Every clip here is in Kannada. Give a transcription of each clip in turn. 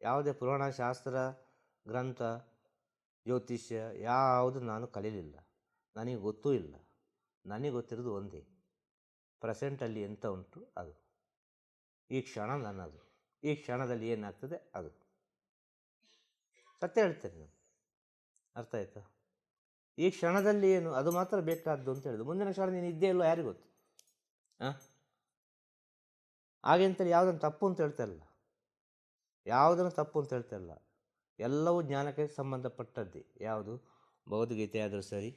ಯಾವುದೇ ಪುರಾಣ ಶಾಸ್ತ್ರ, ಗ್ರಂಥ, ಜ್ಯೋತಿಷ್ಯ ಯಾವುದು ನಾನು ಕಲೀಲಿಲ್ಲ. ನನಗೆ ಗೊತ್ತೂ ಇಲ್ಲ. ನನಗೆ ಗೊತ್ತಿರೋದು ಒಂದೇ. ಪ್ರೆಸೆಂಟಲ್ಲಿ ಎಂಥ ಉಂಟು ಅದು. ಈ ಕ್ಷಣ ನನ್ನದು. ಈ ಕ್ಷಣದಲ್ಲಿ ಏನಾಗ್ತದೆ ಅದು. ಸತ್ಯ ಹೇಳ್ತೇನೆ ನಾನು. ಅರ್ಥ ಆಯ್ತಾ? ಈ ಕ್ಷಣದಲ್ಲಿ ಏನು? ಅದು ಮಾತ್ರ ಬೇಕಾದ್ದು ಅಂತ ಹೇಳಿದ್ರು. ಮುಂದಿನ ಕ್ಷಣ ನೀನು ಇದ್ದೇ ಇಲ್ಲೋ ಯಾರಿಗೊತ್ತು ಹಾಂ ಹಾಗೆಂತೇಳಿ ಯಾವುದನ್ನು ತಪ್ಪು ಅಂತ ಹೇಳ್ತಾ ಇಲ್ಲ ಯಾವುದನ್ನು ತಪ್ಪು ಅಂತ ಹೇಳ್ತಾ ಇಲ್ಲ. ಎಲ್ಲವೂ ಜ್ಞಾನಕ್ಕೆ ಸಂಬಂಧಪಟ್ಟದ್ದೇ. ಯಾವುದು? ಭಗವದ್ಗೀತೆ ಆದರೂ ಸರಿ,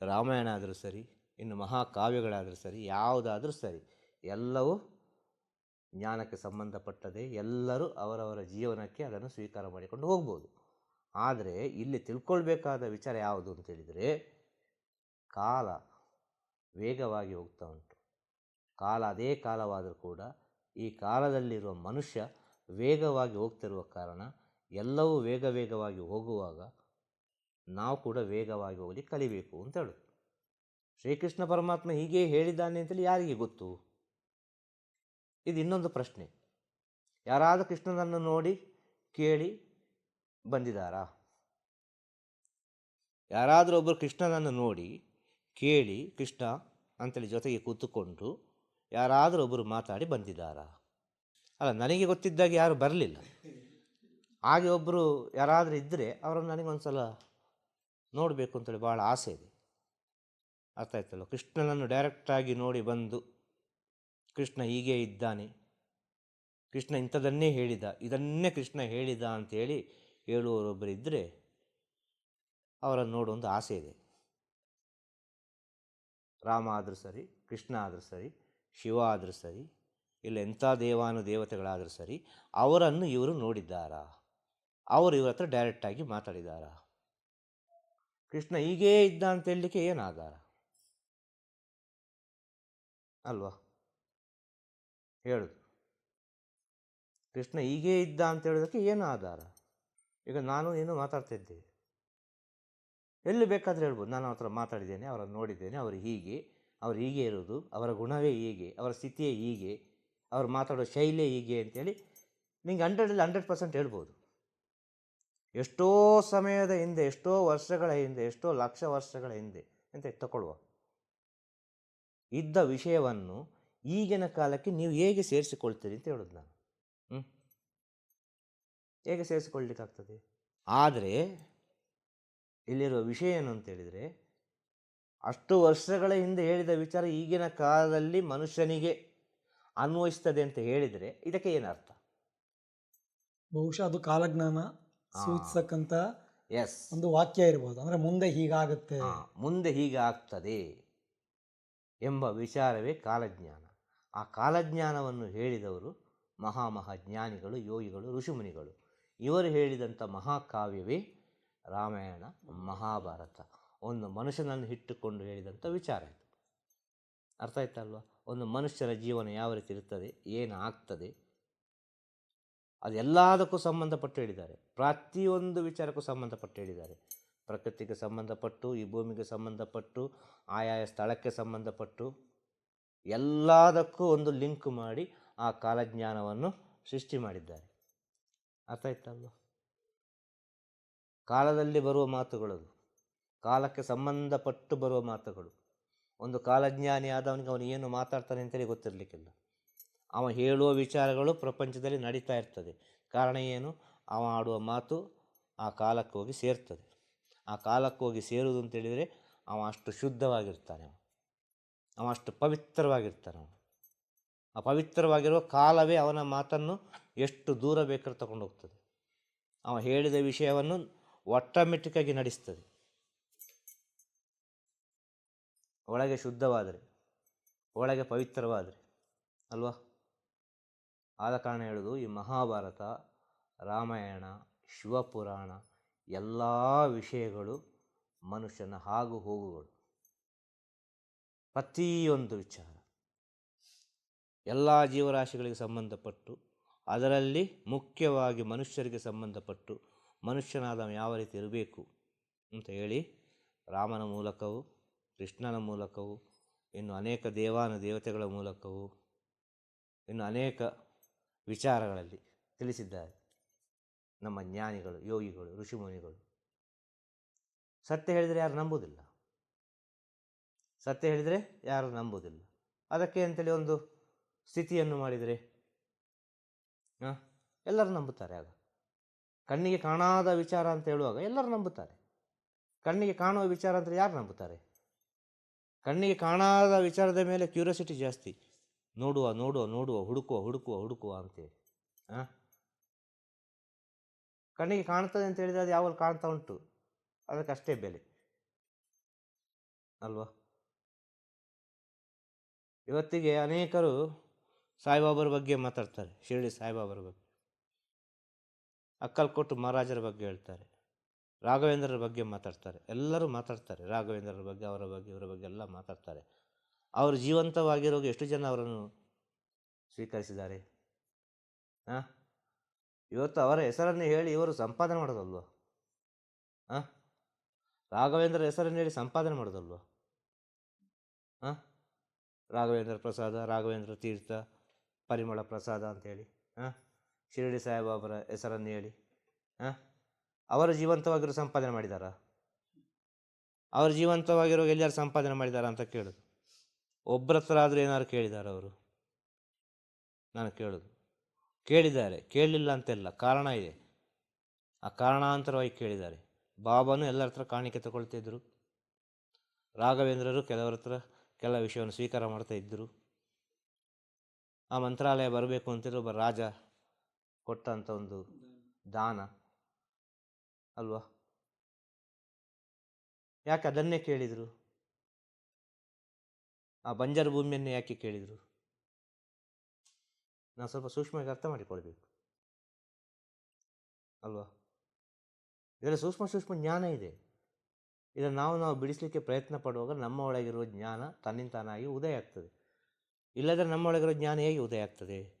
ರಾಮಾಯಣ ಆದರೂ ಸರಿ, ಇನ್ನು ಮಹಾಕಾವ್ಯಗಳಾದರೂ ಸರಿ, ಯಾವುದಾದರೂ ಸರಿ, ಎಲ್ಲವೂ ಜ್ಞಾನಕ್ಕೆ ಸಂಬಂಧಪಟ್ಟದೆ ಎಲ್ಲರೂ ಅವರವರ ಜೀವನಕ್ಕೆ ಅದನ್ನು ಸ್ವೀಕಾರ ಮಾಡಿಕೊಂಡು ಹೋಗ್ಬೋದು. ಆದರೆ ಇಲ್ಲಿ ತಿಳ್ಕೊಳ್ಬೇಕಾದ ವಿಚಾರ ಯಾವುದು ಅಂತೇಳಿದರೆ ಕಾಲ ವೇಗವಾಗಿ ಹೋಗ್ತಾ ಉಂಟು. ಕಾಲ ಅದೇ ಕಾಲವಾದರೂ ಕೂಡ ಈ ಕಾಲದಲ್ಲಿರುವ ಮನುಷ್ಯ ವೇಗವಾಗಿ ಹೋಗ್ತಿರುವ ಕಾರಣ ಎಲ್ಲವೂ ವೇಗ ವೇಗವಾಗಿ ಹೋಗುವಾಗ ನಾವು ಕೂಡ ವೇಗವಾಗಿ ಹೋಗಲಿ ಕಲಿಬೇಕು ಅಂತ ಹೇಳೋದು. ಶ್ರೀಕೃಷ್ಣ ಪರಮಾತ್ಮ ಹೀಗೆ ಹೇಳಿದ್ದಾನೆ ಅಂತೇಳಿ ಯಾರಿಗೆ ಗೊತ್ತು? ಇದು ಇನ್ನೊಂದು ಪ್ರಶ್ನೆ. ಯಾರಾದರೂ ಕೃಷ್ಣನನ್ನು ನೋಡಿ ಕೇಳಿ ಬಂದಿದ್ದಾರಾ? ಯಾರಾದರೂ ಒಬ್ಬರು ಕೃಷ್ಣನನ್ನು ನೋಡಿ ಕೇಳಿ ಕೃಷ್ಣ ಅಂತೇಳಿ ಜೊತೆಗೆ ಕೂತುಕೊಂಡು ಯಾರಾದರೂ ಒಬ್ಬರು ಮಾತಾಡಿ ಬಂದಿದ್ದಾರಾ? ಅಲ್ಲ, ನನಗೆ ಗೊತ್ತಿದ್ದಾಗ ಯಾರು ಬರಲಿಲ್ಲ. ಹಾಗೆ ಒಬ್ಬರು ಯಾರಾದರೂ ಇದ್ದರೆ ಅವರನ್ನು ನನಗೊಂದು ಸಲ ನೋಡಬೇಕು ಅಂತೇಳಿ ಭಾಳ ಆಸೆ ಇದೆ. ಅರ್ಥ ಆಯ್ತಲ್ಲ ಕೃಷ್ಣನನ್ನು ಡೈರೆಕ್ಟಾಗಿ ನೋಡಿ ಬಂದು, ಕೃಷ್ಣ ಹೀಗೆ ಇದ್ದಾನೆ, ಕೃಷ್ಣ ಇಂಥದನ್ನೇ ಹೇಳಿದ, ಇದನ್ನೇ ಕೃಷ್ಣ ಹೇಳಿದ ಅಂಥೇಳಿ ಹೇಳುವವರೊಬ್ಬರು ಇದ್ದರೆ ಅವರನ್ನು ಒಂದು ಆಸೆ ಇದೆ. ರಾಮ ಆದರೂ ಸರಿ, ಕೃಷ್ಣ ಆದರೂ ಸರಿ, ಶಿವ ಆದರೂ ಸರಿ ಇಲ್ಲ ಎಂಥ ದೇವಾನು ದೇವತೆಗಳಾದರೂ ಸರಿ, ಅವರನ್ನು ಇವರು ನೋಡಿದ್ದಾರಾ? ಅವರು ಇವರ ಹತ್ರ ಡೈರೆಕ್ಟಾಗಿ ಮಾತಾಡಿದಾರಾ? ಕೃಷ್ಣ ಹೀಗೇ ಇದ್ದ ಅಂತ ಹೇಳಲಿಕ್ಕೆ ಏನು ಆಧಾರ ಅಲ್ವಾ? ಹೇಳುದು. ಕೃಷ್ಣ ಹೀಗೇ ಇದ್ದ ಅಂತ ಹೇಳೋದಕ್ಕೆ ಏನು ಆಧಾರ ಈಗ ನಾನು ಏನು ಮಾತಾಡ್ತಾ ಇದ್ದೇವೆ ಎಲ್ಲಿ ಬೇಕಾದರೆ ಹೇಳ್ಬೋದು. ನಾನು ಅವ್ರ ಹತ್ರ ಮಾತಾಡಿದ್ದೇನೆ, ಅವರನ್ನು ನೋಡಿದ್ದೇನೆ, ಅವರು ಹೀಗೆ ಅವರು ಹೀಗೆ ಇರೋದು ಅವರ ಗುಣವೇ ಹೀಗೆ, ಅವರ ಸ್ಥಿತಿಯೇ ಹೀಗೆ. ಅವ್ರು ಮಾತಾಡೋ ಶೈಲಿ ಹೀಗೆ ಅಂತೇಳಿ ನಿಂಗೆ ಹಂಡ್ರೆಡಲ್ಲಿ ಹಂಡ್ರೆಡ್ ಪರ್ಸೆಂಟ್ ಹೇಳ್ಬೋದು. ಎಷ್ಟೋ ಸಮಯದ ಹಿಂದೆ, ಎಷ್ಟೋ ವರ್ಷಗಳ ಹಿಂದೆ, ಎಷ್ಟೋ ಲಕ್ಷ ವರ್ಷಗಳ ಹಿಂದೆ ಅಂತ ತಗೊಳ್ಳುವ. ಇದ್ದ ವಿಷಯವನ್ನು ಈಗಿನ ಕಾಲಕ್ಕೆ ನೀವು ಹೇಗೆ ಸೇರಿಸಿಕೊಳ್ತೀರಿ ಅಂತ ಹೇಳೋದು ನಾನು. ಹ್ಞೂ ಹೇಗೆ ಸೇರಿಸಿಕೊಳ್ಳಿಕ್ಕಾಗ್ತದೆ ಆದರೆ ಇಲ್ಲಿರುವ ವಿಷಯ ಏನು ಅಂತೇಳಿದರೆ ಅಷ್ಟು ವರ್ಷಗಳ ಹಿಂದೆ ಹೇಳಿದ ವಿಚಾರ ಈಗಿನ ಕಾಲದಲ್ಲಿ ಮನುಷ್ಯನಿಗೆ ಅನ್ವಯಿಸ್ತದೆ ಅಂತ ಹೇಳಿದರೆ ಇದಕ್ಕೆ ಏನರ್ಥ ಬಹುಶಃ ಅದು ಕಾಲಜ್ಞಾನ. ಸೂಚಿಸಕ್ಕಂತ ಎಸ್ ಒಂದು ವಾಕ್ಯ ಇರ್ಬೋದು. ಅಂದರೆ ಮುಂದೆ ಹೀಗಾಗುತ್ತೆ. ಮುಂದೆ ಹೀಗೆ ಆಗ್ತದೆ ಎಂಬ ವಿಚಾರವೇ ಕಾಲಜ್ಞಾನ. ಆ ಕಾಲಜ್ಞಾನವನ್ನು ಹೇಳಿದವರು ಮಹಾಮಹಾಜ್ಞಾನಿಗಳು ಯೋಗಿಗಳು ಋಷಿಮುನಿಗಳು. ಇವರು ಹೇಳಿದಂಥ ಮಹಾಕಾವ್ಯವೇ ರಾಮಾಯಣ ಮಹಾಭಾರತ. ಒಂದು ಮನುಷ್ಯನನ್ನು ಇಟ್ಟುಕೊಂಡು ಹೇಳಿದಂಥ ವಿಚಾರ ಇದು. ಅರ್ಥ ಆಯ್ತಲ್ವಾ ಒಂದು ಮನುಷ್ಯನ ಜೀವನ ಯಾವ ರೀತಿ ಇರ್ತದೆ ಏನು ಆಗ್ತದೆ, ಅದೆಲ್ಲದಕ್ಕೂ ಸಂಬಂಧಪಟ್ಟು ಹೇಳಿದ್ದಾರೆ. ಪ್ರತಿಯೊಂದು ವಿಚಾರಕ್ಕೂ ಸಂಬಂಧಪಟ್ಟು ಹೇಳಿದ್ದಾರೆ. ಪ್ರಕೃತಿಗೆ ಸಂಬಂಧಪಟ್ಟು, ಈ ಭೂಮಿಗೆ ಸಂಬಂಧಪಟ್ಟು, ಆಯಾಯ ಸ್ಥಳಕ್ಕೆ ಸಂಬಂಧಪಟ್ಟು, ಎಲ್ಲದಕ್ಕೂ ಒಂದು ಲಿಂಕ್ ಮಾಡಿ ಆ ಕಾಲಜ್ಞಾನವನ್ನು ಸೃಷ್ಟಿ ಮಾಡಿದ್ದಾರೆ. ಅರ್ಥ ಆಯ್ತಲ್ವ ಕಾಲದಲ್ಲಿ ಬರುವ ಮಾತುಗಳು ಕಾಲಕ್ಕೆ ಸಂಬಂಧಪಟ್ಟು ಬರುವ ಮಾತುಗಳು. ಒಂದು ಕಾಲಜ್ಞಾನಿ ಆದವನಿಗೆ ಅವನು ಏನು ಮಾತಾಡ್ತಾನೆ ಅಂತೇಳಿ ಗೊತ್ತಿರಲಿಕ್ಕಿಲ್ಲ. ಅವ ಹೇಳುವ ವಿಚಾರಗಳು ಪ್ರಪಂಚದಲ್ಲಿ ನಡೀತಾ ಇರ್ತದೆ. ಕಾರಣ ಏನು? ಅವ ಆಡುವ ಮಾತು ಆ ಕಾಲಕ್ಕೆ ಹೋಗಿ ಸೇರ್ತದೆ. ಆ ಕಾಲಕ್ಕೆ ಹೋಗಿ ಸೇರುವುದು ಅಂತೇಳಿದರೆ ಅವ ಅಷ್ಟು ಶುದ್ಧವಾಗಿರ್ತಾನೆ ಅವ. ಅಷ್ಟು ಪವಿತ್ರವಾಗಿರ್ತಾನೆ ಅವನು. ಆ ಪವಿತ್ರವಾಗಿರುವ ಕಾಲವೇ ಅವನ ಮಾತನ್ನು ಎಷ್ಟು ದೂರ ಬೇಕಾದ್ರೂ ತಗೊಂಡು ಹೋಗ್ತದೆ. ಅವ ಹೇಳಿದ ವಿಷಯವನ್ನು ಆಟೋಮೆಟಿಕ್ಕಾಗಿ ನಡೆಸ್ತದೆ. ಒಳಗೆ ಶುದ್ಧವಾದರೆ, ಒಳಗೆ ಪವಿತ್ರವಾದರೆ, ಅಲ್ವಾ? ಆದ ಕಾರಣ ಹೇಳೋದು, ಈ ಮಹಾಭಾರತ, ರಾಮಾಯಣ, ಶಿವಪುರಾಣ ಎಲ್ಲ ವಿಷಯಗಳು ಮನುಷ್ಯನ ಹಾಗು ಹೋಗುಗಳು. ಪ್ರತಿಯೊಂದು ವಿಚಾರ. ಎಲ್ಲ ಜೀವರಾಶಿಗಳಿಗೆ ಸಂಬಂಧಪಟ್ಟು, ಅದರಲ್ಲಿ ಮುಖ್ಯವಾಗಿ ಮನುಷ್ಯರಿಗೆ ಸಂಬಂಧಪಟ್ಟು ಮನುಷ್ಯನಾದ ಯಾವ ರೀತಿ ಇರಬೇಕು ಅಂತ ಹೇಳಿ ರಾಮನ ಮೂಲಕವೂ ಕೃಷ್ಣನ ಮೂಲಕವೂ, ಇನ್ನು ಅನೇಕ ದೇವಾನ ದೇವತೆಗಳ ಮೂಲಕವೂ, ಇನ್ನು ಅನೇಕ ವಿಚಾರಗಳಲ್ಲಿ ತಿಳಿಸಿದ್ದಾರೆ. ನಮ್ಮ ಜ್ಞಾನಿಗಳು, ಯೋಗಿಗಳು, ಋಷಿಮುನಿಗಳು. ಸತ್ಯ ಹೇಳಿದರೆ ಯಾರು ನಂಬುವುದಿಲ್ಲ. ಸತ್ಯ ಹೇಳಿದರೆ ಯಾರು ನಂಬುವುದಿಲ್ಲ. ಅದಕ್ಕೆ ಅಂತೇಳಿ ಒಂದು ಸ್ಥಿತಿಯನ್ನು ಮಾಡಿದರೆ ಹಾಂ ಎಲ್ಲರೂ ನಂಬುತ್ತಾರೆ ಆಗ. ಕಣ್ಣಿಗೆ ಕಾಣಾದ ವಿಚಾರ ಅಂತ ಹೇಳುವಾಗ ಎಲ್ಲರೂ ನಂಬುತ್ತಾರೆ. ಕಣ್ಣಿಗೆ ಕಾಣುವ ವಿಚಾರ ಅಂತ ಯಾರು ನಂಬುತ್ತಾರೆ? ಕಣ್ಣಿಗೆ ಕಾಣಾದ ವಿಚಾರದ ಮೇಲೆ ಕ್ಯೂರಿಯಾಸಿಟಿ ಜಾಸ್ತಿ. ನೋಡುವ ನೋಡುವ ನೋಡುವ, ಹುಡುಕುವ ಹುಡುಕುವ ಹುಡುಕುವ ಅಂತೇಳಿ ಹಾಂ ಕಣ್ಣಿಗೆ ಕಾಣ್ತದೆ ಅಂತ ಹೇಳಿದರೆ ಅದು ಯಾವಾಗ ಕಾಣ್ತಾ ಉಂಟು. ಅದಕ್ಕಷ್ಟೇ ಬೆಲೆ. ಅಲ್ವಾ? ಇವತ್ತಿಗೆ ಅನೇಕರು ಸಾಯಿಬಾಬರ ಬಗ್ಗೆ ಮಾತಾಡ್ತಾರೆ. ಶಿರಡಿ ಸಾಯಿಬಾಬರ ಬಗ್ಗೆ. ಅಕ್ಕಲ್ಕೋಟು ಮಹಾರಾಜರ ಬಗ್ಗೆ ಹೇಳ್ತಾರೆ. ರಾಘವೇಂದ್ರರ ಬಗ್ಗೆ ಮಾತಾಡ್ತಾರೆ. ಎಲ್ಲರೂ ಮಾತಾಡ್ತಾರೆ. ರಾಘವೇಂದ್ರರ ಬಗ್ಗೆ, ಅವರ ಬಗ್ಗೆ, ಇವರ ಬಗ್ಗೆ ಎಲ್ಲ ಮಾತಾಡ್ತಾರೆ. ಅವರು ಜೀವಂತವಾಗಿರೋ ಎಷ್ಟು ಜನ ಅವರನ್ನು ಸ್ವೀಕರಿಸಿದ್ದಾರೆ? ಹಾಂ ಇವತ್ತು ಅವರ ಹೆಸರನ್ನು ಹೇಳಿ ಇವರು ಸಂಪಾದನೆ ಮಾಡೋದಲ್ವ ಹಾಂ ರಾಘವೇಂದ್ರ ಹೆಸರನ್ನು ಹೇಳಿ ಸಂಪಾದನೆ ಮಾಡೋದಲ್ವ ಹಾಂ ರಾಘವೇಂದ್ರ ಪ್ರಸಾದ, ರಾಘವೇಂದ್ರ ತೀರ್ಥ, ಪರಿಮಳ ಪ್ರಸಾದ ಅಂತೇಳಿ ಹಾಂ ಶಿರಡಿ ಸಾಯಿಬಾಬರ ಹೆಸರನ್ನು ಹೇಳಿ ಹಾಂ ಅವರು ಜೀವಂತವಾಗಿರೋ ಸಂಪಾದನೆ ಮಾಡಿದಾರಾ? ಅವರು ಜೀವಂತವಾಗಿರೋ ಎಲ್ಲಾರು ಸಂಪಾದನೆ ಮಾಡಿದಾರ ಅಂತ ಕೇಳುದು ಒಬ್ಬರ ಹತ್ರ ಆದರೂ ಏನಾದ್ರು ಕೇಳಿದಾರ ಅವರು? ನಾನು ಕೇಳೋದು. ಕೇಳಿದ್ದಾರೆ. ಕೇಳಲಿಲ್ಲ ಅಂತೆಲ್ಲ. ಕಾರಣ ಇದೆ. ಆ ಕಾರಣಾಂತರವಾಗಿ ಕೇಳಿದ್ದಾರೆ. ಬಾಬಾನು ಎಲ್ಲರ ಹತ್ರ ಕಾಣಿಕೆ ತಗೊಳ್ತಿದ್ರು ರಾಘವೇಂದ್ರರು ಕೆಲವರ ಹತ್ರ ಕೆಲ ವಿಷಯವನ್ನು ಸ್ವೀಕಾರ ಮಾಡ್ತಾ ಇದ್ದರು ಆ ಮಂತ್ರಾಲಯ ಬರಬೇಕು ಅಂತಿದ್ರು ಒಬ್ಬ ರಾಜ ಕೊಟ್ಟಂಥ ಒಂದು ದಾನ. ಅಲ್ವಾ? ಯಾಕೆ ಅದನ್ನೇ ಕೇಳಿದರು? ಆ ಬಂಜರು ಭೂಮಿಯನ್ನು ಯಾಕೆ ಕೇಳಿದರು? ನಾವು ಸ್ವಲ್ಪ ಸೂಕ್ಷ್ಮವಾಗಿ ಅರ್ಥ ಮಾಡಿಕೊಳ್ಬೇಕು. ಅಲ್ವಾ? ಇದರಲ್ಲಿ ಸೂಕ್ಷ್ಮ ಸೂಕ್ಷ್ಮ ಜ್ಞಾನ ಇದೆ. ಇದನ್ನು ನಾವು ನಾವು ಬಿಡಿಸಲಿಕ್ಕೆ ಪ್ರಯತ್ನ ಪಡುವಾಗ ನಮ್ಮ ಒಳಗಿರುವ ಜ್ಞಾನ ತನ್ನಿಂತಾನಾಗಿ ಉದಯ ಆಗ್ತದೆ. ಇಲ್ಲದ್ರೆ ನಮ್ಮ ಒಳಗಿರೋ ಜ್ಞಾನ ಹೇಗೆ ಉದಯ ಆಗ್ತದೆ?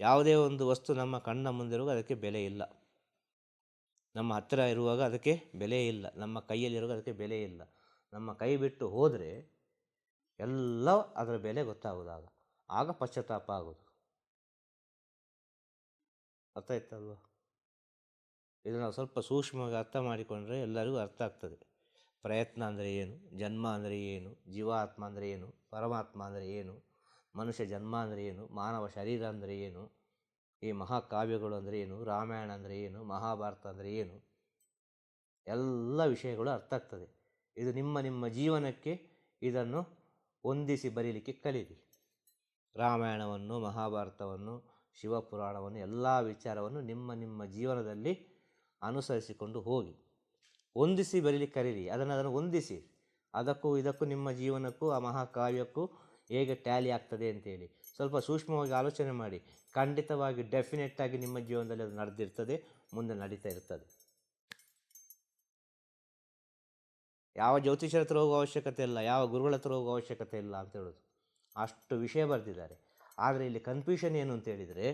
ಯಾವುದೇ ಒಂದು ವಸ್ತು ನಮ್ಮ ಕಣ್ಣ ಮುಂದಿರುವಾಗ ಅದಕ್ಕೆ ಬೆಲೆ ಇಲ್ಲ. ನಮ್ಮ ಹತ್ತಿರ ಇರುವಾಗ ಅದಕ್ಕೆ ಬೆಲೆ ಇಲ್ಲ. ನಮ್ಮ ಕೈಯಲ್ಲಿರುವಾಗ ಅದಕ್ಕೆ ಬೆಲೆ ಇಲ್ಲ. ನಮ್ಮ ಕೈ ಬಿಟ್ಟು ಹೋದರೆ ಎಲ್ಲ ಅದರ ಬೆಲೆ ಗೊತ್ತಾಗೋದಾಗ ಆಗ ಪಶ್ಚಾತ್ತಾಪ ಆಗೋದು ಅರ್ಥ ಆಯ್ತಲ್ವ ಇದನ್ನು ಸ್ವಲ್ಪ ಸೂಕ್ಷ್ಮವಾಗಿ ಅರ್ಥ ಮಾಡಿಕೊಂಡ್ರೆ ಎಲ್ಲರಿಗೂ ಅರ್ಥ ಆಗ್ತದೆ. ಪ್ರಯತ್ನ ಅಂದರೆ ಏನು? ಜನ್ಮ ಅಂದರೆ ಏನು? ಜೀವಾತ್ಮ ಅಂದರೆ ಏನು? ಪರಮಾತ್ಮ ಅಂದರೆ ಏನು? ಮನುಷ್ಯ ಜನ್ಮ ಅಂದರೆ ಏನು? ಮಾನವ ಶರೀರ ಅಂದರೆ ಏನು? ಈ ಮಹಾಕಾವ್ಯಗಳು ಅಂದರೆ ಏನು? ರಾಮಾಯಣ ಅಂದರೆ ಏನು? ಮಹಾಭಾರತ ಅಂದರೆ ಏನು? ಎಲ್ಲ ವಿಷಯಗಳು ಅರ್ಥ ಆಗ್ತದೆ. ಇದು ನಿಮ್ಮ ನಿಮ್ಮ ಜೀವನಕ್ಕೆ ಇದನ್ನು ಹೊಂದಿಸಿ ಬರೀಲಿಕ್ಕೆ ಕಲೀರಿ. ರಾಮಾಯಣವನ್ನು, ಮಹಾಭಾರತವನ್ನು, ಶಿವಪುರಾಣವನ್ನು, ಎಲ್ಲ ವಿಚಾರವನ್ನು ನಿಮ್ಮ ನಿಮ್ಮ ಜೀವನದಲ್ಲಿ ಅನುಸರಿಸಿಕೊಂಡು ಹೋಗಿ. ಹೊಂದಿಸಿ ಬರೀಲಿಕ್ಕೆ ಕರೀರಿ. ಅದನ್ನು ಅದನ್ನು ಹೊಂದಿಸಿ. ಅದಕ್ಕೂ ಇದಕ್ಕೂ ನಿಮ್ಮ ಜೀವನಕ್ಕೂ, ಆ ಮಹಾಕಾವ್ಯಕ್ಕೂ ಹೇಗೆ ಟ್ಯಾಲಿ ಆಗ್ತದೆ ಅಂತೇಳಿ. ಸ್ವಲ್ಪ ಸೂಕ್ಷ್ಮವಾಗಿ ಆಲೋಚನೆ ಮಾಡಿ. ಖಂಡಿತವಾಗಿ ಡೆಫಿನೆಟ್ಟಾಗಿ ನಿಮ್ಮ ಜೀವನದಲ್ಲಿ ಅದು ನಡೆದಿರ್ತದೆ ಮುಂದೆ ನಡೀತಾ ಇರ್ತದೆ. ಯಾವ ಜ್ಯೋತಿಷ್ಯರ ಹತ್ರ ಹೋಗುವ ಅವಶ್ಯಕತೆ ಇಲ್ಲ ಯಾವ ಗುರುಗಳ ಹತ್ರ ಹೋಗುವ ಅವಶ್ಯಕತೆ ಇಲ್ಲ ಅಂತ ಹೇಳೋದು. ಅಷ್ಟು ವಿಷಯ ಬರೆದಿದ್ದಾರೆ. ಆದರೆ ಇಲ್ಲಿ ಕನ್ಫ್ಯೂಷನ್ ಏನು ಅಂತ ಹೇಳಿದರೆ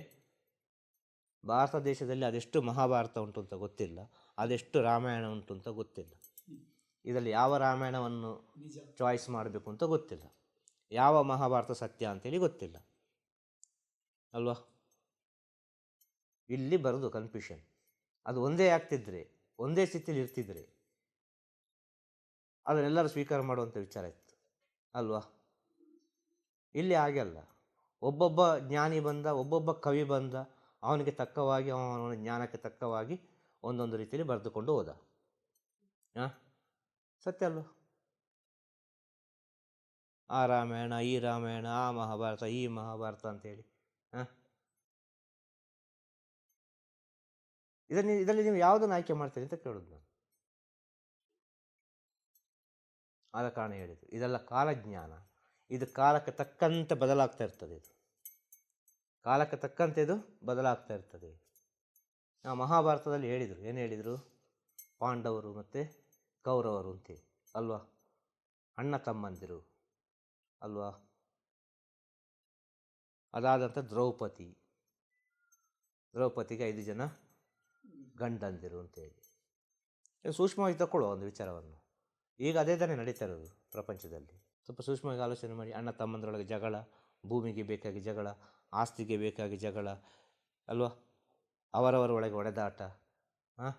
ಭಾರತ ದೇಶದಲ್ಲಿ ಅದೆಷ್ಟು ಮಹಾಭಾರತ ಉಂಟು ಅಂತ ಗೊತ್ತಿಲ್ಲ ಅದೆಷ್ಟು ರಾಮಾಯಣ ಉಂಟು ಅಂತ ಗೊತ್ತಿಲ್ಲ. ಇದರಲ್ಲಿ ಯಾವ ರಾಮಾಯಣವನ್ನು ಚಾಯ್ಸ್ ಮಾಡಬೇಕು ಅಂತ ಗೊತ್ತಿಲ್ಲ. ಯಾವ ಮಹಾಭಾರತ ಸತ್ಯ ಅಂತೇಳಿ ಗೊತ್ತಿಲ್ಲ. ಅಲ್ವಾ? ಇಲ್ಲಿ ಬರೋದು ಕನ್ಫ್ಯೂಷನ್ ಅದು ಒಂದೇ ಆಗ್ತಿದ್ರೆ, ಒಂದೇ ಸ್ಥಿತಿಯಲ್ಲಿ ಇರ್ತಿದ್ರೆ ಅದನ್ನೆಲ್ಲರೂ ಸ್ವೀಕಾರ ಮಾಡುವಂಥ ವಿಚಾರ ಇತ್ತು. ಅಲ್ವಾ? ಇಲ್ಲಿ ಹಾಗೆಲ್ಲ ಒಬ್ಬೊಬ್ಬ ಜ್ಞಾನಿ ಬಂದ, ಒಬ್ಬೊಬ್ಬ ಕವಿ ಬಂದ, ಅವನಿಗೆ ತಕ್ಕವಾಗಿ, ಅವನ ಜ್ಞಾನಕ್ಕೆ ತಕ್ಕವಾಗಿ ಒಂದೊಂದು ರೀತಿಯಲ್ಲಿ ಬರೆದುಕೊಂಡು ಹೋದ. ಹಾಂ ಸತ್ಯ ಅಲ್ವಾ? ಆ ರಾಮಾಯಣ, ಈ ರಾಮಾಯಣ, ಆ ಮಹಾಭಾರತ, ಈ ಮಹಾಭಾರತ ಅಂತೇಳಿ. ಹಾಂ? ಇದನ್ನು, ಇದರಲ್ಲಿ ನೀವು ಯಾವುದನ್ನು ಆಯ್ಕೆ ಮಾಡ್ತೀರಿ ಅಂತ ಕೇಳೋದು ನಾನು. ಆದ ಕಾರಣ ಹೇಳಿದ್ದು. ಇದೆಲ್ಲ ಕಾಲಜ್ಞಾನ. ಇದು ಕಾಲಕ್ಕೆ ತಕ್ಕಂತೆ ಬದಲಾಗ್ತಾ ಇರ್ತದೆ ಇದು. ಕಾಲಕ್ಕೆ ತಕ್ಕಂತೆ ಇದು ಬದಲಾಗ್ತಾ ಇರ್ತದೆ. ಆ ಮಹಾಭಾರತದಲ್ಲಿ ಹೇಳಿದರು. ಏನು ಹೇಳಿದರು? ಪಾಂಡವರು ಮತ್ತು ಕೌರವರು ಅಂತೇಳಿ. ಅಲ್ವಾ? ಅಣ್ಣ ತಮ್ಮಂದಿರು. ಅಲ್ವಾ? ಅದಾದಂಥ ದ್ರೌಪದಿ. ದ್ರೌಪದಿಗೆ ಐದು ಜನ ಗಂಡಂದಿರು ಅಂತೇಳಿ. ಸೂಕ್ಷ್ಮವಾಗಿ ತಗೊಳ್ಳುವ ಒಂದು ವಿಚಾರವನ್ನು. ಈಗ ಅದೇ ತಾನೇ ನಡೀತಾ ಇರೋದು ಪ್ರಪಂಚದಲ್ಲಿ. ಸ್ವಲ್ಪ ಸೂಕ್ಷ್ಮವಾಗಿ ಆಲೋಚನೆ ಮಾಡಿ. ಅಣ್ಣ ತಮ್ಮಂದರೊಳಗೆ ಜಗಳ, ಭೂಮಿಗೆ ಬೇಕಾಗಿ ಜಗಳ, ಆಸ್ತಿಗೆ ಬೇಕಾಗಿ ಜಗಳ, ಅಲ್ವಾ? ಅವರವರ ಒಳಗೆ ಒಡೆದಾಟ ಹಾಂ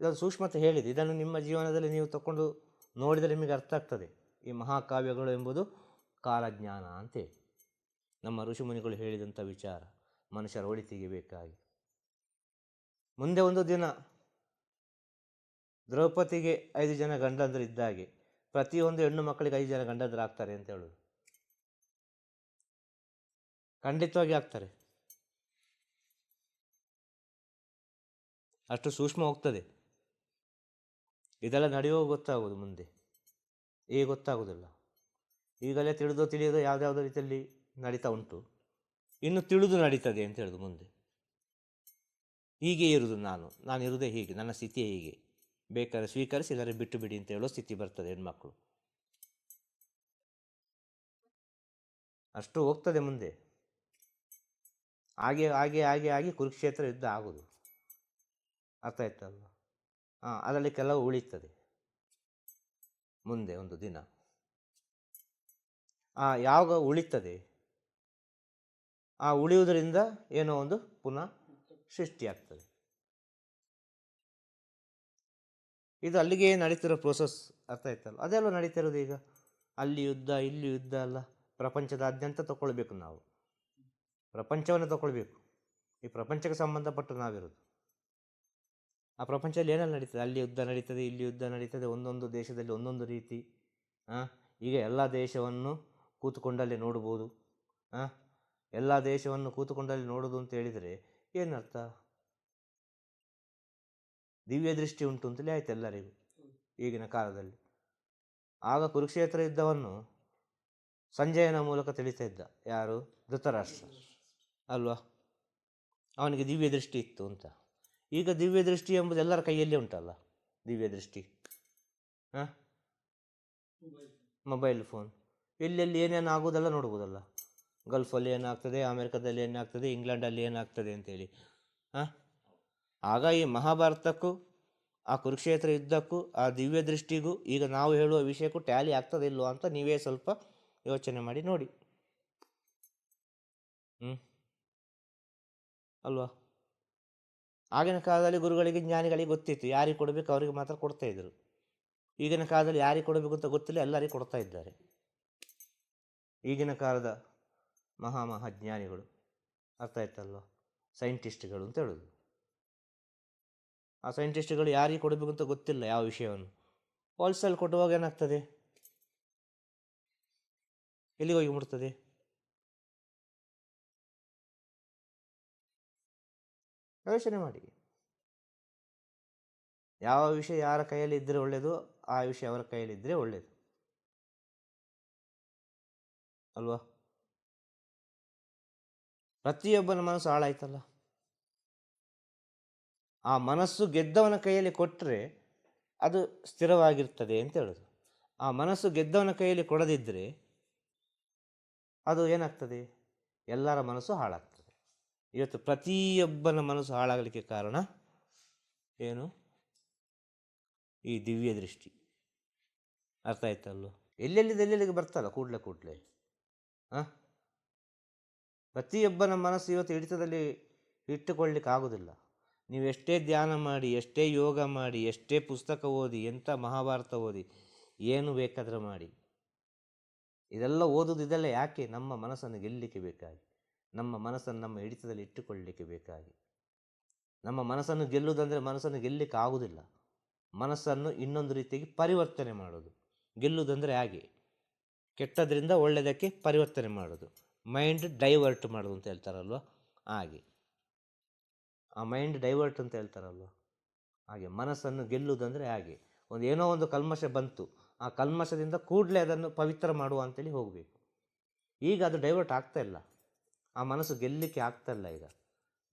ಇದೊಂದು ಸೂಕ್ಷ್ಮತೆ ಹೇಳಿದೆ. ಇದನ್ನು ನಿಮ್ಮ ಜೀವನದಲ್ಲಿ ನೀವು ತಗೊಂಡು ನೋಡಿದರೆ ನಿಮಗೆ ಅರ್ಥ ಆಗ್ತದೆ. ಈ ಮಹಾಕಾವ್ಯಗಳು ಎಂಬುದು ಕಾಲಜ್ಞಾನ ಅಂತೇಳಿ. ನಮ್ಮ ಋಷಿಮುನಿಗಳು ಹೇಳಿದಂಥ ವಿಚಾರ, ಮನುಷ್ಯರ ಒಳಿತಿಗೆ ಬೇಕಾಗಿ. ಮುಂದೆ ಒಂದು ದಿನ ದ್ರೌಪದಿಗೆ ಐದು ಜನ ಗಂಡಂದರು ಇದ್ದಾಗೆ. ಪ್ರತಿಯೊಂದು ಹೆಣ್ಣು ಮಕ್ಕಳಿಗೆ ಐದು ಜನ ಗಂಡಂದರು ಆಗ್ತಾರೆ ಅಂತ ಹೇಳೋದು. ಖಂಡಿತವಾಗಿ ಆಗ್ತಾರೆ. ಅಷ್ಟು ಸೂಕ್ಷ್ಮ ಹೋಗ್ತದೆ. ಇದೆಲ್ಲ ನಡೆಯುವಾಗ ಗೊತ್ತಾಗೋದು ಮುಂದೆ. ಈಗ ಗೊತ್ತಾಗೋದಿಲ್ಲ. ಈಗಲೇ ತಿಳಿದು ತಿಳಿಯೋದು ಯಾವುದ್ಯಾವುದೋ ರೀತಿಯಲ್ಲಿ ನಡೀತಾ ಉಂಟು. ಇನ್ನು ತಿಳಿದು ನಡೀತದೆ ಅಂತ ಹೇಳೋದು ಮುಂದೆ. ಹೀಗೆ ಇರುವುದು ನಾನು. ನಾನು ಇರುವುದೇ ಹೀಗೆ. ನನ್ನ ಸ್ಥಿತಿಯೇ ಹೀಗೆ. ಬೇಕಾದ್ರೆ ಸ್ವೀಕರಿಸಿ ಇಲ್ಲರೆ ಬಿಟ್ಟು ಬಿಡಿ ಅಂತ ಹೇಳೋ ಸ್ಥಿತಿ ಬರ್ತದೆ ಹೆಣ್ಮಕ್ಳು. ಅಷ್ಟು ಹೋಗ್ತದೆ ಮುಂದೆ. ಹಾಗೆ ಹಾಗೆ ಹಾಗೆ ಆಗಿ ಕುರುಕ್ಷೇತ್ರ ಯುದ್ಧ ಆಗೋದು. ಅರ್ಥ ಆಯ್ತಲ್ವ? ಹಾಂ ಅದರಲ್ಲಿ ಕೆಲವು ಉಳಿತದೆ ಮುಂದೆ ಒಂದು ದಿನ. ಆ, ಯಾವಾಗ ಉಳಿತದೆ? ಆ, ಉಳಿಯುವುದರಿಂದ ಏನೋ ಒಂದು ಪುನಃ ಸೃಷ್ಟಿಯಾಗ್ತದೆ. ಇದು ಅಲ್ಲಿಗೆ ನಡೀತಿರೋ ಪ್ರೋಸೆಸ್ ಅರ್ಥ ಆಯ್ತಲ್ಲ ಅದೆಲ್ಲ ನಡೀತಿರೋದು ಈಗ? ಅಲ್ಲಿ ಯುದ್ಧ, ಇಲ್ಲಿ ಯುದ್ಧ ಅಲ್ಲ. ಪ್ರಪಂಚದಾದ್ಯಂತ ತಗೊಳ್ಬೇಕು ನಾವು. ಪ್ರಪಂಚವನ್ನು ತಗೊಳ್ಬೇಕು. ಈ ಪ್ರಪಂಚಕ್ಕೆ ಸಂಬಂಧಪಟ್ಟು ನಾವಿರೋದು. ಆ ಪ್ರಪಂಚದಲ್ಲಿ ಏನೆಲ್ಲ ನಡೀತದೆ? ಅಲ್ಲಿ ಯುದ್ಧ ನಡೀತದೆ, ಇಲ್ಲಿ ಯುದ್ಧ ನಡೀತದೆ, ಒಂದೊಂದು ದೇಶದಲ್ಲಿ ಒಂದೊಂದು ರೀತಿ ಈಗ ಎಲ್ಲ ದೇಶವನ್ನು ಕೂತುಕೊಂಡಲ್ಲಿ ನೋಡ್ಬೋದು ಎಲ್ಲ ದೇಶವನ್ನು ಕೂತುಕೊಂಡಲ್ಲಿ ನೋಡೋದು ಅಂತ ಹೇಳಿದರೆ ಏನರ್ಥ? ದಿವ್ಯ ದೃಷ್ಟಿ ಉಂಟು ಅಂತಲೇ ಆಯ್ತು ಎಲ್ಲರಿಗೂ ಈಗಿನ ಕಾಲದಲ್ಲಿ. ಆಗ ಕುರುಕ್ಷೇತ್ರ ಯುದ್ಧವನ್ನು ಸಂಜಯನ ಮೂಲಕ ತಿಳಿತಾ ಇದ್ದ. ಯಾರು? ಧೃತರಾಷ್ಟ್ರ. ಅಲ್ವಾ? ಅವನಿಗೆ ದಿವ್ಯ ದೃಷ್ಟಿ ಇತ್ತು ಅಂತ. ಈಗ ದಿವ್ಯ ದೃಷ್ಟಿ ಎಂಬುದು ಎಲ್ಲರ ಕೈಯಲ್ಲಿ ಉಂಟಲ್ಲ, ದಿವ್ಯ ದೃಷ್ಟಿ? ಹಾಂ? ಮೊಬೈಲ್ ಫೋನ್ ಎಲ್ಲೆಲ್ಲಿ ಏನೇನು ಆಗೋದೆಲ್ಲ ನೋಡ್ಬೋದಲ್ಲ. ಗಲ್ಫಲ್ಲಿ ಏನಾಗ್ತದೆ, ಅಮೆರಿಕದಲ್ಲಿ ಏನಾಗ್ತದೆ, ಇಂಗ್ಲೆಂಡಲ್ಲಿ ಏನಾಗ್ತದೆ ಅಂತೇಳಿ. ಹಾಂ? ಆಗ ಈ ಮಹಾಭಾರತಕ್ಕೂ, ಆ ಕುರುಕ್ಷೇತ್ರ ಯುದ್ಧಕ್ಕೂ, ಆ ದಿವ್ಯ ದೃಷ್ಟಿಗೂ ಈಗ ನಾವು ಹೇಳುವ ವಿಷಯಕ್ಕೂ ಟ್ಯಾಲಿ ಆಗ್ತದೆ ಇಲ್ವೋ ಅಂತ ನೀವೇ ಸ್ವಲ್ಪ ಯೋಚನೆ ಮಾಡಿ ನೋಡಿ. ಹ್ಞೂ ಅಲ್ವಾ? ಆಗಿನ ಕಾಲದಲ್ಲಿ ಗುರುಗಳಿಗೆ, ಜ್ಞಾನಿಗಳಿಗೆ ಗೊತ್ತಿತ್ತು. ಯಾರಿಗೆ ಕೊಡಬೇಕು ಅವರಿಗೆ ಮಾತ್ರ ಕೊಡ್ತಾ ಇದ್ರು ಈಗಿನ ಕಾಲದಲ್ಲಿ ಯಾರಿಗೆ ಕೊಡಬೇಕು ಅಂತ ಗೊತ್ತಿಲ್ಲ, ಎಲ್ಲರಿಗೂ ಕೊಡ್ತಾ ಇದ್ದಾರೆ. ಈಗಿನ ಕಾಲದ ಮಹಾ ಮಹಾಜ್ಞಾನಿಗಳು ಅರ್ಥ ಆಯ್ತಲ್ವ? ಸೈಂಟಿಸ್ಟ್ಗಳು ಅಂತ ಹೇಳೋದು. ಆ ಸೈಂಟಿಸ್ಟ್ಗಳು ಯಾರಿಗೆ ಕೊಡಬೇಕು ಅಂತ ಗೊತ್ತಿಲ್ಲ ಯಾವ ವಿಷಯವನ್ನು. ಹೋಲ್ಸೇಲ್ ಕೊಡುವಾಗ ಏನಾಗ್ತದೆ? ಎಲ್ಲಿಗೆ ಹೋಗಿ ಮುಟ್ತದೆ? ಯೋಚನೆ ಮಾಡಿ. ಯಾವ ವಿಷಯ ಯಾರ ಕೈಯಲ್ಲಿ ಇದ್ದರೆ ಒಳ್ಳೆಯದು ಆ ವಿಷಯ ಅವರ ಕೈಯಲ್ಲಿ ಇದ್ದರೆ ಒಳ್ಳೆಯದು ಅಲ್ವಾ? ಪ್ರತಿಯೊಬ್ಬನ ಮನಸ್ಸು ಹಾಳಾಯ್ತಲ್ಲ? ಆ ಮನಸ್ಸು ಗೆದ್ದವನ ಕೈಯಲ್ಲಿ ಕೊಟ್ಟರೆ ಅದು ಸ್ಥಿರವಾಗಿರ್ತದೆ ಅಂತ ಹೇಳೋದು. ಆ ಮನಸ್ಸು ಗೆದ್ದವನ ಕೈಯಲ್ಲಿ ಕೊಡದಿದ್ದರೆ ಅದು ಏನಾಗ್ತದೆ? ಎಲ್ಲರ ಮನಸ್ಸು ಹಾಳಾಗ್ತದೆ. ಇವತ್ತು ಪ್ರತಿಯೊಬ್ಬನ ಮನಸ್ಸು ಹಾಳಾಗಲಿಕ್ಕೆ ಕಾರಣ ಏನು? ಈ ದಿವ್ಯ ದೃಷ್ಟಿ. ಅರ್ಥ ಆಯ್ತಲ್ಲೋ? ಎಲ್ಲೆಲ್ಲಿದೆ ಎಲ್ಲೆಲ್ಲಿಗೆ ಬರ್ತಲ್ಲ ಕೂಡಲೇ ಕೂಡಲೇ. ಹಾಂ? ಪ್ರತಿಯೊಬ್ಬನ ಮನಸ್ಸು ಇವತ್ತು ಹಿಡಿತದಲ್ಲಿ ಇಟ್ಟುಕೊಳ್ಳಿಕ್ಕೆ ಆಗೋದಿಲ್ಲ. ನೀವು ಎಷ್ಟೇ ಧ್ಯಾನ ಮಾಡಿ, ಎಷ್ಟೇ ಯೋಗ ಮಾಡಿ, ಎಷ್ಟೇ ಪುಸ್ತಕ ಓದಿ, ಎಂಥ ಮಹಾಭಾರತ ಓದಿ, ಏನು ಬೇಕಾದರೂ ಮಾಡಿ. ಇದೆಲ್ಲ ಓದೋದು ಇದೆಲ್ಲ ಯಾಕೆ? ನಮ್ಮ ಮನಸ್ಸನ್ನು ಗೆಲ್ಲಲಿಕ್ಕೆ ಬೇಕಾಗಿ. ನಮ್ಮ ಮನಸ್ಸನ್ನು ನಮ್ಮ ಹಿಡಿತದಲ್ಲಿ ಇಟ್ಟುಕೊಳ್ಳಲಿಕ್ಕೆ ಬೇಕಾಗಿ. ನಮ್ಮ ಮನಸ್ಸನ್ನು ಗೆಲ್ಲುವುದಂದರೆ ಮನಸ್ಸನ್ನು ಗೆಲ್ಲಲಿಕ್ಕೆ ಆಗುವುದಿಲ್ಲ. ಮನಸ್ಸನ್ನು ಇನ್ನೊಂದು ರೀತಿಯಾಗಿ ಪರಿವರ್ತನೆ ಮಾಡೋದು. ಗೆಲ್ಲುವುದಂದರೆ ಹಾಗೆ. ಕೆಟ್ಟದ್ರಿಂದ ಒಳ್ಳೆಯದಕ್ಕೆ ಪರಿವರ್ತನೆ ಮಾಡೋದು. ಮೈಂಡ್ ಡೈವರ್ಟ್ ಮಾಡೋದು ಅಂತ ಹೇಳ್ತಾರಲ್ವ? ಹಾಗೆ. ಆ ಮೈಂಡ್ ಡೈವರ್ಟ್ ಅಂತ ಹೇಳ್ತಾರಲ್ವ? ಹಾಗೆ. ಮನಸ್ಸನ್ನು ಗೆಲ್ಲುವುದಂದರೆ ಹಾಗೆ. ಒಂದು ಏನೋ ಒಂದು ಕಲ್ಮಶ ಬಂತು. ಆ ಕಲ್ಮಶದಿಂದ ಕೂಡಲೇ ಅದನ್ನು ಪವಿತ್ರ ಮಾಡುವ ಅಂತೇಳಿ ಹೋಗಬೇಕು. ಈಗ ಅದು ಡೈವರ್ಟ್ ಆಗ್ತಾ ಇಲ್ಲ. ಆ ಮನಸ್ಸು ಗೆಲ್ಲಲಿಕ್ಕೆ ಆಗ್ತಾ ಇಲ್ಲ ಈಗ.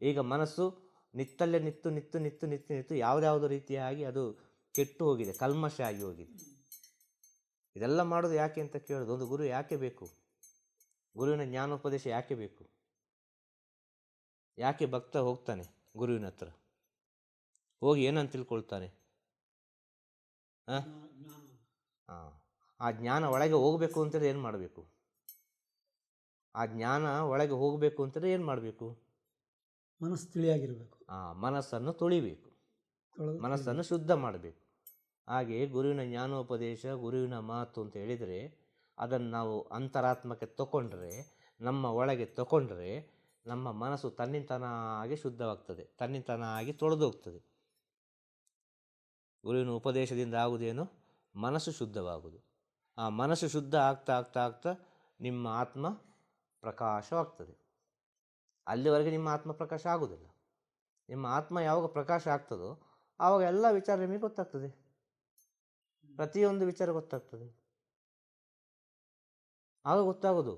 ಈಗ ಮನಸ್ಸು ನಿತ್ತಲ್ಲೇ ನಿತ್ತು ನಿತ್ತು ನಿತ್ತು ನಿತ್ತು ನಿತ್ತು ಯಾವುದ್ಯಾವುದೋ ರೀತಿಯಾಗಿ ಅದು ಕೆಟ್ಟು ಹೋಗಿದೆ, ಕಲ್ಮಶ ಆಗಿ ಹೋಗಿದೆ. ಇದೆಲ್ಲ ಮಾಡೋದು ಯಾಕೆ ಅಂತ ಕೇಳೋದು, ಒಂದು ಗುರು ಯಾಕೆ ಬೇಕು? ಗುರುವಿನ ಜ್ಞಾನೋಪದೇಶ ಯಾಕೆ ಬೇಕು? ಯಾಕೆ ಭಕ್ತ ಹೋಗ್ತಾನೆ ಗುರುವಿನ ಹತ್ರ? ಹೋಗಿ ಏನಂತ ತಿಳ್ಕೊಳ್ತಾನೆ? ಹಾಂ? ಆ ಜ್ಞಾನ ಒಳಗೆ ಹೋಗಬೇಕು ಅಂತೇಳಿ ಏನು ಮಾಡಬೇಕು? ಆ ಜ್ಞಾನ ಒಳಗೆ ಹೋಗಬೇಕು ಅಂತಂದ್ರೆ ಏನು ಮಾಡಬೇಕು? ಮನಸ್ಸು ತಿಳಿಯಾಗಿರಬೇಕು ಆ ಮನಸ್ಸನ್ನು ತುಳಿಬೇಕು. ಮನಸ್ಸನ್ನು ಶುದ್ಧ ಮಾಡಬೇಕು. ಹಾಗೆ ಗುರುವಿನ ಜ್ಞಾನೋಪದೇಶ ಗುರುವಿನ ಮಾತು ಅಂತ ಹೇಳಿದರೆ ಅದನ್ನು ನಾವು ಅಂತರಾತ್ಮಕ್ಕೆ ತಗೊಂಡ್ರೆ ನಮ್ಮ ಒಳಗೆ ತಗೊಂಡ್ರೆ ನಮ್ಮ ಮನಸ್ಸು ತನ್ನಿಂತಾನಾಗಿ ಶುದ್ಧವಾಗ್ತದೆ ತನ್ನಿಂತಾನಾಗಿ ತೊಳೆದು ಹೋಗ್ತದೆ ಗುರುವಿನ ಉಪದೇಶದಿಂದ ಆಗುವುದೇನು ಮನಸ್ಸು ಶುದ್ಧವಾಗುವುದು. ಆ ಮನಸ್ಸು ಶುದ್ಧ ಆಗ್ತಾ ಆಗ್ತಾ ಆಗ್ತಾ ನಿಮ್ಮ ಆತ್ಮ ಪ್ರಕಾಶವಾಗ್ತದೆ. ಅಲ್ಲಿವರೆಗೆ ನಿಮ್ಮ ಆತ್ಮ ಪ್ರಕಾಶ ಆಗುವುದಿಲ್ಲ. ನಿಮ್ಮ ಆತ್ಮ ಯಾವಾಗ ಪ್ರಕಾಶ ಆಗ್ತದೋ ಆವಾಗ ಎಲ್ಲ ವಿಚಾರ ನಿಮಗೆ ಗೊತ್ತಾಗ್ತದೆ. ಪ್ರತಿಯೊಂದು ವಿಚಾರ ಗೊತ್ತಾಗ್ತದೆ. ಆಗ ಗೊತ್ತಾಗೋದು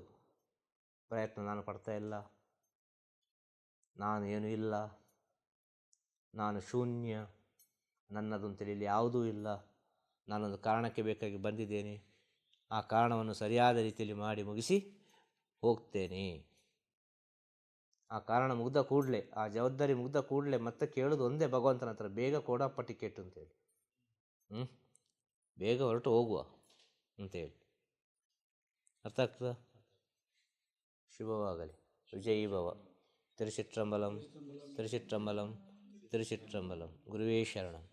ಪ್ರಯತ್ನ ನಾನು ಪಡ್ತಾ ಇಲ್ಲ. ನಾನು ಏನು ಇಲ್ಲ. ನಾನು ಶೂನ್ಯ. ನನ್ನದೊಂದು ತಿಳಿಯಲಿ ಯಾವುದೂ ಇಲ್ಲ. ನಾನೊಂದು ಕಾರಣಕ್ಕೆ ಬೇಕಾಗಿ ಬಂದಿದ್ದೇನೆ. ಆ ಕಾರಣವನ್ನು ಸರಿಯಾದ ರೀತಿಯಲ್ಲಿ ಮಾಡಿ ಮುಗಿಸಿ ಹೋಗ್ತೇನೆ. ಆ ಕಾರಣ ಮುಗ್ದ ಕೂಡಲೇ, ಆ ಜವಾಬ್ದಾರಿ ಮುಗ್ದ ಕೂಡಲೇ ಮತ್ತೆ ಕೇಳೋದು ಒಂದೇ ಭಗವಂತನ ಹತ್ರ. ಬೇಗ ಕೊಡಪ್ಪ ಟಿಕೆಟ್ ಅಂತೇಳಿ. ಹ್ಞೂ ಬೇಗ ಹೊರಟು ಹೋಗುವ ಅಂತೇಳಿ. ಅರ್ಥ ಆಗ್ತದ? ಶುಭವಾಗಲಿ. ವಿಜಯೀ ಭವ. ತಿರುಚಿಟ್ರಂಬಲಂ ತಿರುಚಿಟ್ರಂಬಲಂ ತಿರುಚಿಟ್ರಂಬಲಂ ಗುರುವೇ ಶರಣಂ.